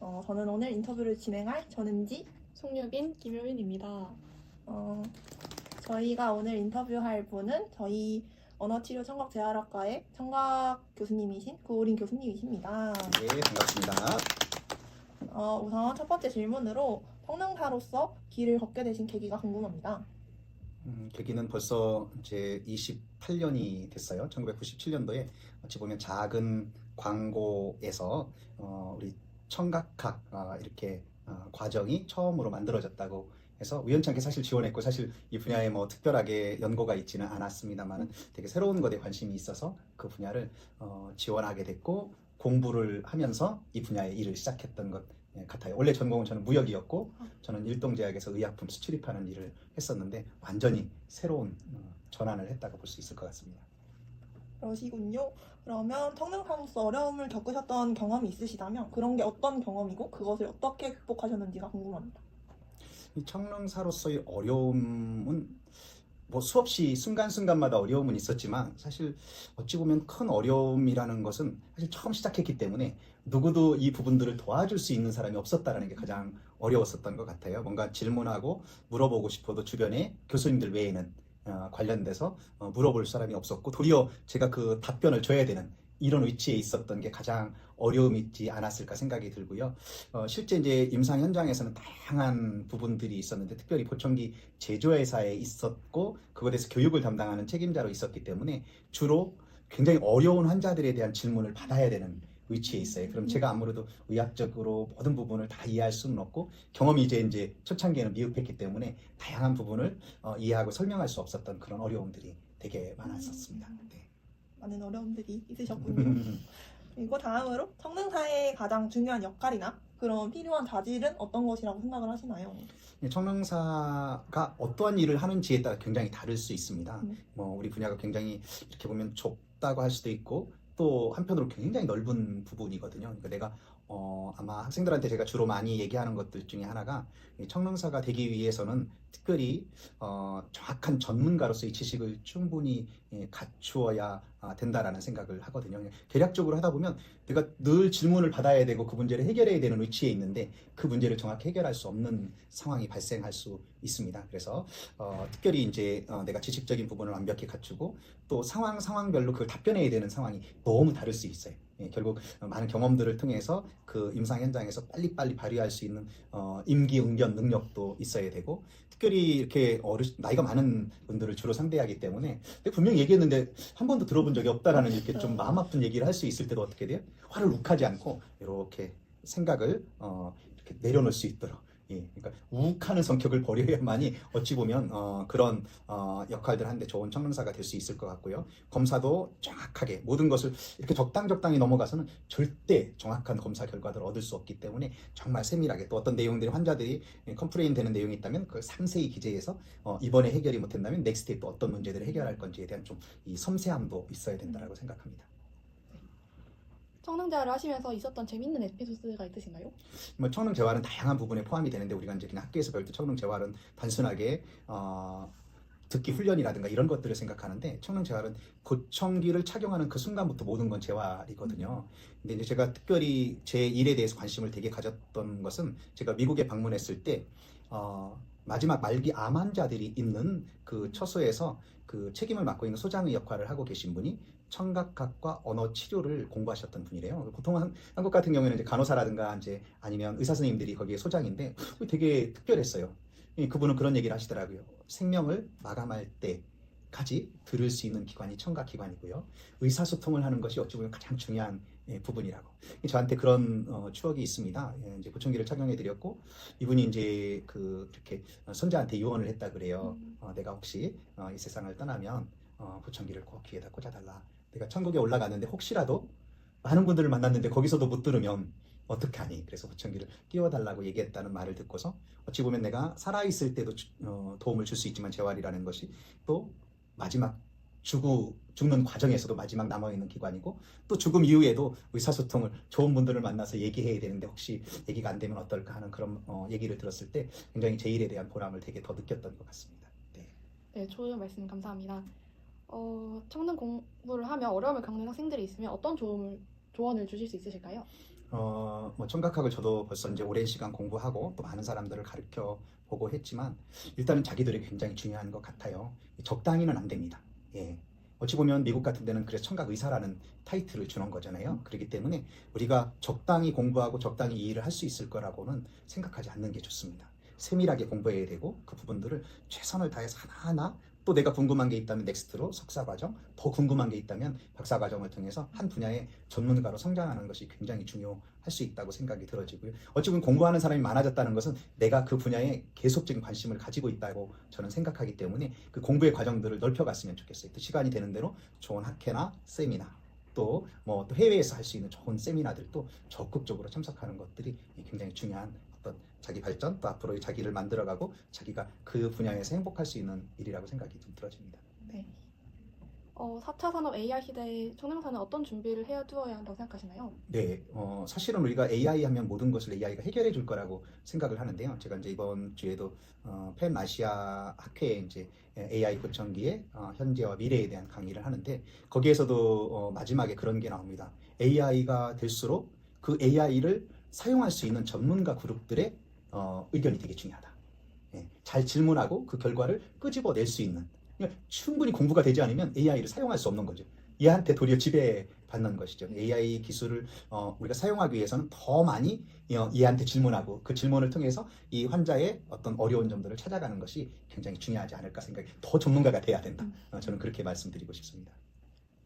어, 저는 오늘 인터뷰를 진행할 전은지. 송유빈, 김효빈입니다. 어, 저희가 오늘 인터뷰할 분은 저희 언어치료 청각 재활학과의 청각 교수님이신 구우린 교수님이십니다. 네, 반갑습니다. 어, 우선 첫 번째 질문으로 성능사로서 길을 걷게 되신 계기가 궁금합니다. 음, 계기는 벌써 이제 28년이 됐어요. 1997년도에 어찌 보면 작은 광고에서 어, 우리 청각학 아, 이렇게 어, 과정이 처음으로 만들어졌다고 해서 우연찮게 사실 지원했고 사실 이 분야에 뭐 특별하게 연고가 있지는 않았습니다만은 되게 새로운 것에 관심이 있어서 그 분야를 어, 지원하게 됐고 공부를 하면서 이 분야의 일을 시작했던 것 예, 같아요. 원래 전공은 저는 무역이었고 저는 일동제약에서 의약품 수출입하는 일을 했었는데 완전히 새로운 어, 전환을 했다고 볼 수 있을 것 같습니다. 그러시군요. 그러면 성능사로서 어려움을 겪으셨던 경험이 있으시다면 그런 게 어떤 경험이고 그것을 어떻게 극복하셨는지가 궁금합니다. 이 청릉사로서의 어려움은 뭐 수없이 순간순간마다 어려움은 있었지만 사실 어찌 보면 큰 어려움이라는 것은 사실 처음 시작했기 때문에 누구도 이 부분들을 도와줄 수 있는 사람이 없었다라는 게 가장 어려웠었던 것 같아요. 뭔가 질문하고 물어보고 싶어도 주변에 교수님들 외에는 어, 관련돼서 어, 물어볼 사람이 없었고 도리어 제가 그 답변을 줘야 되는 이런 위치에 있었던 게 가장 어려움이 있지 않았을까 생각이 들고요. 어, 실제 이제 임상 현장에서는 다양한 부분들이 있었는데 특별히 보청기 제조회사에 있었고 그것에 대해서 교육을 담당하는 책임자로 있었기 때문에 주로 굉장히 어려운 환자들에 대한 질문을 받아야 되는 위치에 있어요. 그럼 제가 아무래도 의학적으로 모든 부분을 다 이해할 수는 없고 경험이 이제 이제 초창기에는 미흡했기 때문에 다양한 부분을 어, 이해하고 설명할 수 없었던 그런 어려움들이 되게 많았었습니다. 네. 많은 어려움들이 있으셨군요. 그리고 다음으로 성능사의 가장 중요한 역할이나 그런 필요한 자질은 어떤 것이라고 생각을 하시나요? 예, 청릉사가 어떠한 일을 하는지에 따라 굉장히 다를 수 있습니다. 음. 뭐 우리 분야가 굉장히 이렇게 보면 좁다고 할 수도 있고 또 한편으로 굉장히 넓은 부분이거든요. 그러니까 내가 어, 아마 학생들한테 제가 주로 많이 얘기하는 것들 중에 하나가 이 청릉사가 되기 위해서는 특별히 어, 정확한 전문가로서의 지식을 충분히 예, 갖추어야 아, 된다라는 생각을 하거든요. 대략적으로 하다 보면 내가 늘 질문을 받아야 되고 그 문제를 해결해야 되는 위치에 있는데 그 문제를 정확히 해결할 수 없는 상황이 발생할 수 있습니다. 그래서 어, 특별히 이제 어, 내가 지식적인 부분을 완벽히 갖추고 또 상황 상황별로 그걸 답변해야 되는 상황이 너무 다를 수 있어요. 예, 결국 많은 경험들을 통해서 그 임상 현장에서 빨리빨리 발휘할 수 있는 어, 임기응변 능력도 있어야 되고 특별히 이렇게 어르 나이가 많은 분들을 주로 상대하기 때문에 근데 분명히 얘기했는데 한 번도 들어본 적이 없다라는 이렇게 좀 마음 아픈 얘기를 할 수 있을 때도 어떻게 돼요? 화를 욱하지 않고 이렇게 생각을 어, 이렇게 내려놓을 수 있도록 예, 그러니까 욱하는 성격을 버려야만이 어찌 보면 어, 그런 어, 역할들 하는데 좋은 청릉사가 될 수 있을 것 같고요. 검사도 정확하게 모든 것을 이렇게 적당 적당히 넘어가서는 절대 정확한 검사 결과들을 얻을 수 없기 때문에 정말 세밀하게 또 어떤 내용들이 환자들이 컴플레인 되는 내용이 있다면 그걸 상세히 기재해서 어, 이번에 해결이 못된다면 넥스트에 또 어떤 문제들을 해결할 건지에 대한 좀 이 섬세함도 있어야 된다고 생각합니다. 성능자를 하시면서 있었던 재밌는 에피소드가 있으신가요? 뭐 청릉 재활은 다양한 부분에 포함이 되는데 우리가 이제 그냥 학교에서 배울 때 청릉 재활은 단순하게 어, 듣기 훈련이라든가 이런 것들을 생각하는데 청릉 재활은 고청기를 착용하는 그 순간부터 모든 건 재활이거든요. 근데 이제 제가 특별히 제 일에 대해서 관심을 되게 가졌던 것은 제가 미국에 방문했을 때 어, 마지막 말기 암 환자들이 있는 그 처소에서 그 책임을 맡고 있는 소장의 역할을 하고 계신 분이 청각학과 언어 치료를 공부하셨던 분이래요. 보통 한, 한국 같은 경우에는 이제 간호사라든가 이제 아니면 의사 선생님들이 거기에 소장인데 되게 특별했어요. 예, 그분은 그런 얘기를 하시더라고요. 생명을 마감할 때까지 들을 수 있는 기관이 청각 기관이고요. 의사소통을 하는 것이 어찌 보면 가장 중요한 예, 부분이라고. 저한테 그런 어, 추억이 있습니다. 예, 이제 보청기를 착용해 드렸고 이분이 이제 그 이렇게 손자한테 유언을 했다 그래요. 어, 내가 혹시 어, 이 세상을 떠나면 어, 보청기를 꼭 귀에다 꽂아달라. 내가 천국에 올라갔는데 혹시라도 많은 분들을 만났는데 거기서도 못 들으면 어떡하니? 그래서 보청기를 끼워달라고 얘기했다는 말을 듣고서 어찌 보면 내가 살아있을 때도 주- 어, 도움을 줄 수 있지만 재활이라는 것이 또 마지막 죽고 죽는 과정에서도 마지막 남아있는 기관이고 또 죽음 이후에도 의사소통을 좋은 분들을 만나서 얘기해야 되는데 혹시 얘기가 안 되면 어떨까 하는 그런 어, 얘기를 들었을 때 굉장히 제 일에 대한 보람을 되게 더 느꼈던 것 같습니다. 네. 네, 좋은 말씀 감사합니다. 어, 청능 공부를 하며 어려움을 겪는 학생들이 있으면 어떤 조언을, 조언을 주실 수 있으실까요? 어, 뭐 청각학을 저도 벌써 이제 오랜 시간 공부하고 또 많은 사람들을 가르쳐 보고 했지만 일단은 자기들이 굉장히 중요한 것 같아요. 적당히는 안 됩니다. 예. 어찌 보면 미국 같은 데는 그래서 청각 의사라는 타이틀을 주는 거잖아요. 그렇기 때문에 우리가 적당히 공부하고 적당히 이해를 할 수 있을 거라고는 생각하지 않는 게 좋습니다. 세밀하게 공부해야 되고 그 부분들을 최선을 다해서 하나하나 또 내가 궁금한 게 있다면 넥스트로 석사 과정, 더 궁금한 게 있다면 박사 과정을 통해서 한 분야의 전문가로 성장하는 것이 굉장히 중요할 수 있다고 생각이 들어지고요. 어찌 보면 공부하는 사람이 많아졌다는 것은 내가 그 분야에 계속적인 관심을 가지고 있다고 저는 생각하기 때문에 그 공부의 과정들을 넓혀갔으면 좋겠어요. 또 시간이 되는 대로 좋은 학회나 세미나 또뭐또 해외에서 할 수 있는 좋은 세미나들도 적극적으로 참석하는 것들이 굉장히 중요한 어떤 자기 발전 또 앞으로의 자기를 만들어가고 자기가 그 분야에서 행복할 수 있는 일이라고 생각이 좀 들어집니다. 네. 어, 4차 산업 AI 시대에 청량사는 어떤 준비를 해야 두어야 한다고 생각하시나요? 네, 어, 사실은 우리가 AI 하면 모든 것을 AI가 해결해 줄 거라고 생각을 하는데요. 제가 이제 이번 주에도 어, 펜 아시아 학회에 이제 AI 보청기의 어, 현재와 미래에 대한 강의를 하는데 거기에서도 어, 마지막에 그런 게 나옵니다. AI가 될수록 그 AI를 사용할 수 있는 전문가 그룹들의 어, 의견이 되게 중요하다. 예, 잘 질문하고 그 결과를 끄집어낼 수 있는 그러니까 충분히 공부가 되지 않으면 AI를 사용할 수 없는 거죠. 얘한테 도리어 지배받는 것이죠. AI 기술을 어, 우리가 사용하기 위해서는 더 많이 어, 얘한테 질문하고 그 질문을 통해서 이 환자의 어떤 어려운 점들을 찾아가는 것이 굉장히 중요하지 않을까 생각이 더 전문가가 돼야 된다. 어, 저는 그렇게 말씀드리고 싶습니다.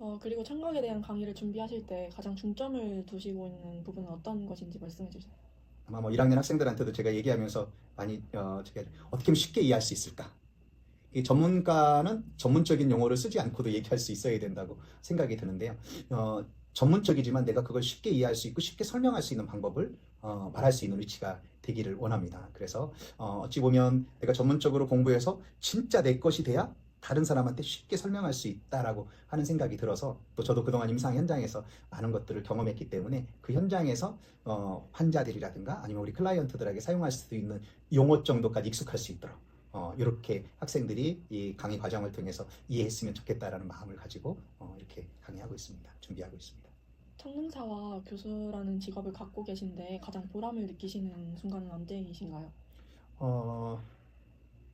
어, 그리고 청각에 대한 강의를 준비하실 때 가장 중점을 두시고 있는 부분은 어떤 것인지 말씀해 주세요. 아마 뭐 1학년 학생들한테도 제가 얘기하면서 많이 어, 제가 어떻게 하면 쉽게 이해할 수 있을까? 이 전문가는 전문적인 용어를 쓰지 않고도 얘기할 수 있어야 된다고 생각이 드는데요. 어, 전문적이지만 내가 그걸 쉽게 이해할 수 있고 쉽게 설명할 수 있는 방법을 어, 말할 수 있는 위치가 되기를 원합니다. 그래서 어, 어찌 보면 내가 전문적으로 공부해서 진짜 내 것이 돼야 다른 사람한테 쉽게 설명할 수 있다라고 하는 생각이 들어서 또 저도 그동안 임상 현장에서 많은 것들을 경험했기 때문에 그 현장에서 어, 환자들이라든가 아니면 우리 클라이언트들에게 사용할 수 있는 용어 정도까지 익숙할 수 있도록 어, 이렇게 학생들이 이 강의 과정을 통해서 이해했으면 좋겠다라는 마음을 가지고 어, 이렇게 강의하고 있습니다. 준비하고 있습니다. 청능사와 교수라는 직업을 갖고 계신데 가장 보람을 느끼시는 순간은 언제이신가요? 어,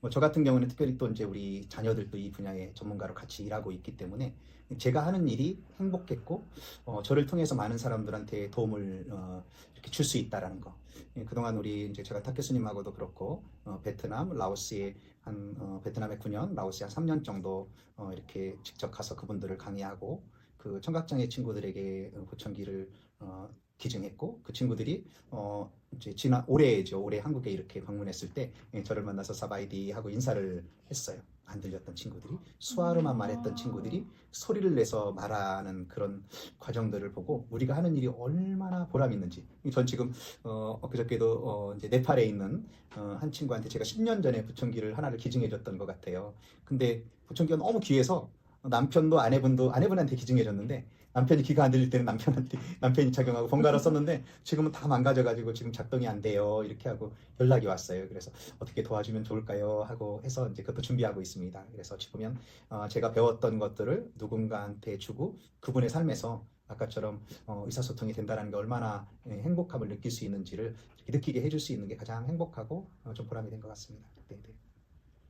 뭐 저 같은 경우는 특별히 또 이제 우리 자녀들도 이 분야의 전문가로 같이 일하고 있기 때문에 제가 하는 일이 행복했고 어, 저를 통해서 많은 사람들한테 도움을 어, 이렇게 줄 수 있다라는 거. 예, 그동안 우리 이제 제가 탁 교수님하고도 그렇고 어, 베트남, 라오스에 한 어, 베트남에 9년, 라오스에 한 3년 정도 어, 이렇게 직접 가서 그분들을 강의하고 그 청각장애 친구들에게 어, 보청기를 어, 기증했고 그 친구들이 어 이제 지난 올해죠 올해 한국에 이렇게 방문했을 때 예, 저를 만나서 사바이디 하고 인사를 했어요. 안 들렸던 친구들이 수화로만 말했던 친구들이 소리를 내서 말하는 그런 과정들을 보고 우리가 하는 일이 얼마나 보람 있는지. 전 지금 어 엊그저께도 어 이제 네팔에 있는 어, 한 친구한테 제가 10년 전에 부청기를 하나를 기증해 줬던 것 같아요. 근데 부청기가 너무 귀해서 남편도 아내분도 아내분한테 기증해 줬는데 남편이 귀가 안 들릴 때는 남편한테 남편이 착용하고 번갈아 썼는데 지금은 다 망가져가지고 지금 작동이 안 돼요 이렇게 하고 연락이 왔어요. 그래서 어떻게 도와주면 좋을까요 하고 해서 이제 그것도 준비하고 있습니다. 그래서 어찌 보면 어, 제가 배웠던 것들을 누군가한테 주고 그분의 삶에서 아까처럼 어, 의사소통이 된다는 게 얼마나 예, 행복함을 느낄 수 있는지를 이렇게 느끼게 해줄 수 있는 게 가장 행복하고 어, 좀 보람이 된 것 같습니다. 네, 네.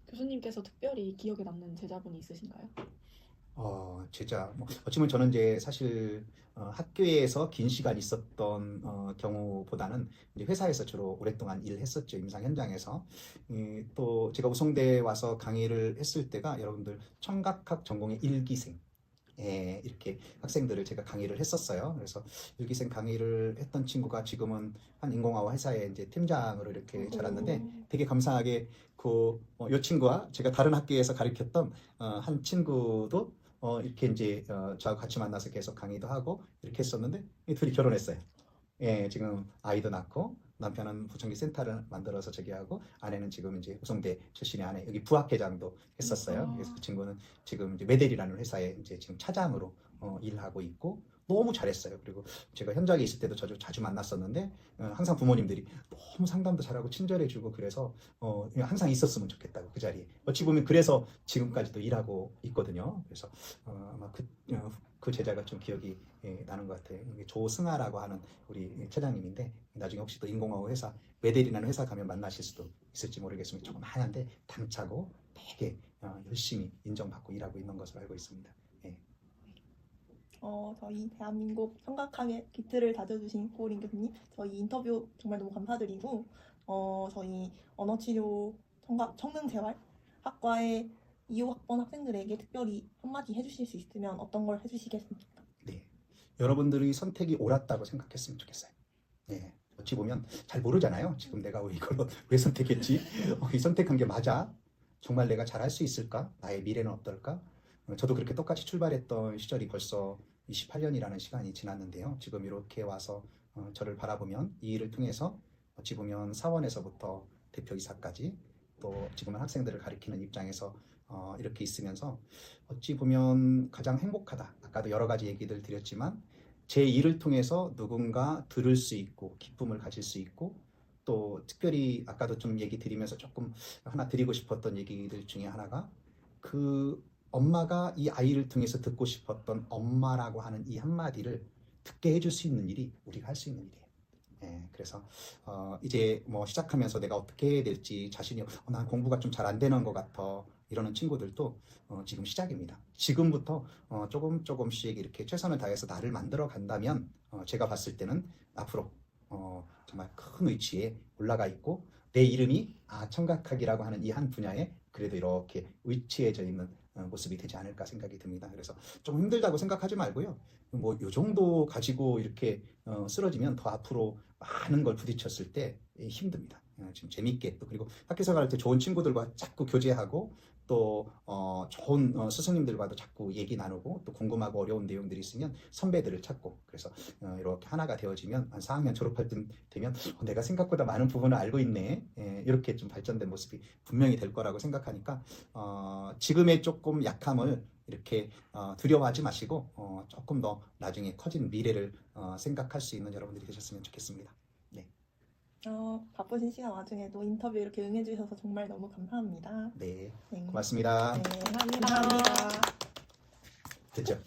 교수님께서 특별히 기억에 남는 제자분이 있으신가요? 어, 제자, 뭐, 어찌 보면 저는 이제 사실 어, 학교에서 긴 시간 있었던 어, 경우보다는 이제 회사에서 주로 오랫동안 일했었죠. 임상 현장에서. 이, 또 제가 우송대에 와서 강의를 했을 때가 여러분들 청각학 전공의 일기생. 예, 이렇게 학생들을 제가 강의를 했었어요. 그래서 일기생 강의를 했던 친구가 지금은 한 인공화학 회사에 이제 팀장으로 이렇게 자랐는데 되게 감사하게 그, 어, 요 친구와 제가 다른 학교에서 가르쳤던 어, 한 친구도 어, 이렇게 이제 어, 저하고 같이 만나서 계속 강의도 하고 이렇게 했었는데 이 둘이 결혼했어요. 예, 지금 아이도 낳고 남편은 부청기 센터를 만들어서 저기 하고 아내는 지금 이제 우성대 출신의 아내 여기 부학회장도 했었어요. 아. 그래서 그 친구는 지금 이제 메델이라는 회사에 이제 지금 차장으로 어, 일하고 있고 너무 잘했어요. 그리고 제가 현장에 있을 때도 자주 자주 만났었는데 어, 항상 부모님들이 너무 상담도 잘하고 친절해주고 그래서 어, 항상 있었으면 좋겠다고 그 자리에 어찌 보면 그래서 지금까지도 일하고 있거든요. 그래서 어, 아마 그, 어, 그 제자가 좀 기억이 예, 나는 것 같아요. 조승아라고 하는 우리 차장님인데 나중에 혹시 또 인공화학 회사 메델이라는 회사 가면 만나실 수도 있을지 모르겠습니다. 조금 하얀데 당차고 되게 어, 열심히 인정받고 일하고 있는 것으로 알고 있습니다. 어, 저희 대한민국 청각하게 기틀을 다져주신 고린 교수님, 저희 인터뷰 정말 너무 감사드리고, 어, 저희 언어치료 청각 청능재활 학과의 2호 학번 학생들에게 특별히 한마디 해주실 수 있으면 어떤 걸 해주시겠습니까? 네. 여러분들의 선택이 옳았다고 생각했으면 좋겠어요. 네. 어찌 보면 잘 모르잖아요. 지금 내가 왜 이걸 왜 선택했지? 어, 이 선택한 게 맞아? 정말 내가 잘할 수 있을까? 나의 미래는 어떨까? 어, 저도 그렇게 똑같이 출발했던 시절이 벌써 28년이라는 시간이 지났는데요. 지금 이렇게 와서 어, 저를 바라보면 이 일을 통해서 어찌 보면 사원에서부터 대표이사까지 또 지금은 학생들을 가리키는 입장에서 어, 이렇게 있으면서 어찌 보면 가장 행복하다. 아까도 여러 가지 얘기들 드렸지만 제 일을 통해서 누군가 들을 수 있고 기쁨을 가질 수 있고 또 특별히 아까도 좀 얘기 드리면서 조금 하나 드리고 싶었던 얘기들 중에 하나가 그 엄마가 이 아이를 통해서 듣고 싶었던 엄마라고 하는 이 한마디를 듣게 해줄 수 있는 일이 우리가 할 수 있는 일이에요. 예, 그래서 어, 이제 뭐 시작하면서 내가 어떻게 해야 될지 자신이 어, 난 공부가 좀 잘 안 되는 것 같아 이러는 친구들도 어, 지금 시작입니다. 지금부터 어, 조금 조금씩 이렇게 최선을 다해서 나를 만들어 간다면 어, 제가 봤을 때는 앞으로 어, 정말 큰 위치에 올라가 있고 내 이름이 아 청각학이라고 하는 이 한 분야에 그래도 이렇게 위치해져 있는 어, 모습이 되지 않을까 생각이 듭니다. 그래서 좀 힘들다고 생각하지 말고요. 뭐 요 정도 가지고 이렇게 어, 쓰러지면 더 앞으로 많은 걸 부딪혔을 때 힘듭니다. 어, 지금 재밌게 또 그리고 학교에서 갈때 좋은 친구들과 자꾸 교제하고 또 어, 좋은 어, 스승님들과도 자꾸 얘기 나누고 또 궁금하고 어려운 내용들이 있으면 선배들을 찾고 그래서 어, 이렇게 하나가 되어지면 한 4학년 졸업할 때 되면 어, 내가 생각보다 많은 부분을 알고 있네 예, 이렇게 좀 발전된 모습이 분명히 될 거라고 생각하니까 어, 지금의 조금 약함을 이렇게 어, 두려워하지 마시고 어, 조금 더 나중에 커진 미래를 어, 생각할 수 있는 여러분들이 되셨으면 좋겠습니다. 어, 바쁘신 시간 와중에도 인터뷰 이렇게 응해주셔서 정말 너무 감사합니다. 네, 네. 고맙습니다. 네, 감사합니다. 감사합니다. 됐죠?